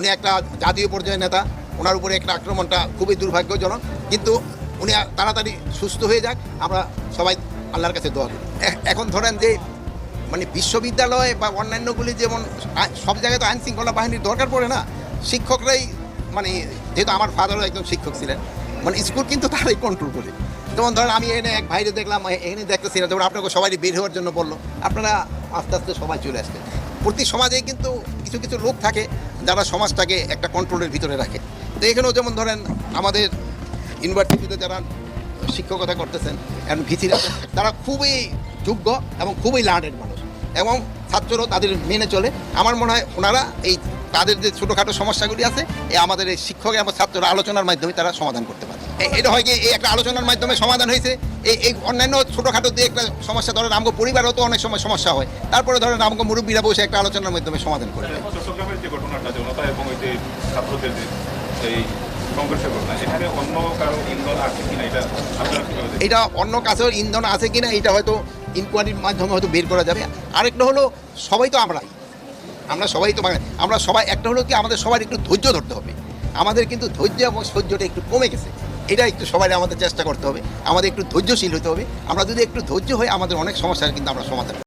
উনি একটা জাতীয় পর্যায়ের নেতা, ওনার উপরে একটা আক্রমণটা খুবই দুর্ভাগ্যজনক, কিন্তু উনি তাড়াতাড়ি সুস্থ হয়ে যাক, আমরা সবাই আল্লাহর কাছে দোয়া করি। এখন ধরেন যে মানে বিশ্ববিদ্যালয় বা অন্যান্যগুলি যেমন সব জায়গায় তো আইন শৃঙ্খলা বাহিনীর দরকার পড়ে না, শিক্ষকরাই মানে যেহেতু আমার ফাদারও একজন শিক্ষক ছিলেন মানে স্কুল কিন্তু তারাই কন্ট্রোল করে। যেমন ধরেন আমি এনে এক ভাইরে দেখলাম এখানে দেখতেছি না, যেমন আপনাকে সবাই বের হওয়ার জন্য বলল, আপনারা আস্তে আস্তে সবাই চলে আসবেন। প্রতি সমাজে কিন্তু কিছু কিছু লোক থাকে যারা সমাজটাকে একটা কন্ট্রোলের ভিতরে রাখে। তো এখানেও যেমন ধরেন আমাদের ইউনিভার্সিটিতে যারা শিক্ষকতা করতেছেন এবং ভিসিরা তারা খুবই যোগ্য এবং খুবই লার্নেড মানুষ এবং ছাত্ররাও তাদের মেনে চলে। আমার মনে হয় ওনারা এই তাদের যে ছোটোখাটো সমস্যাগুলি আছে, এ আমাদের এই শিক্ষক এবং ছাত্ররা আলোচনার মাধ্যমে তারা সমাধান করতে পারে। এটা হয় কি এই একটা আলোচনার মাধ্যমে সমাধান হয়েছে। এই এই অন্যান্য ছোটোখাটো দিয়ে একটা সমস্যা ধরেন আমাকে পরিবারও তো অনেক সময় সমস্যা হয়। তারপরে ধরেন আমাকে মুরব্বীরা বসে একটা আলোচনার মাধ্যমে সমাধান করে। চট্টগ্রামের যে ঘটনাটা জনতা এবং ওই যে ছাত্রদের এই? এটা অন্য কাছেও ইন্ধন আছে কিনা এটা হয়তো ইনকোয়ারির মাধ্যমে হয়তো বের করা যাবে। আরেকটা হলো সবাই তো আমরাই। আমরা সবাই তো আমরা সবাই একটা হলো কি আমাদের সবার একটু ধৈর্য ধরতে হবে। আমাদের কিন্তু ধৈর্য এবং সহ্যটা একটু কমে গেছে। এটা একটু সবাই আমাদের চেষ্টা করতে হবে। আমাদের একটু ধৈর্যশীল হতে হবে। আমরা যদি একটু ধৈর্য হয় আমাদের অনেক সমস্যার কিন্তু আমরা সমাধান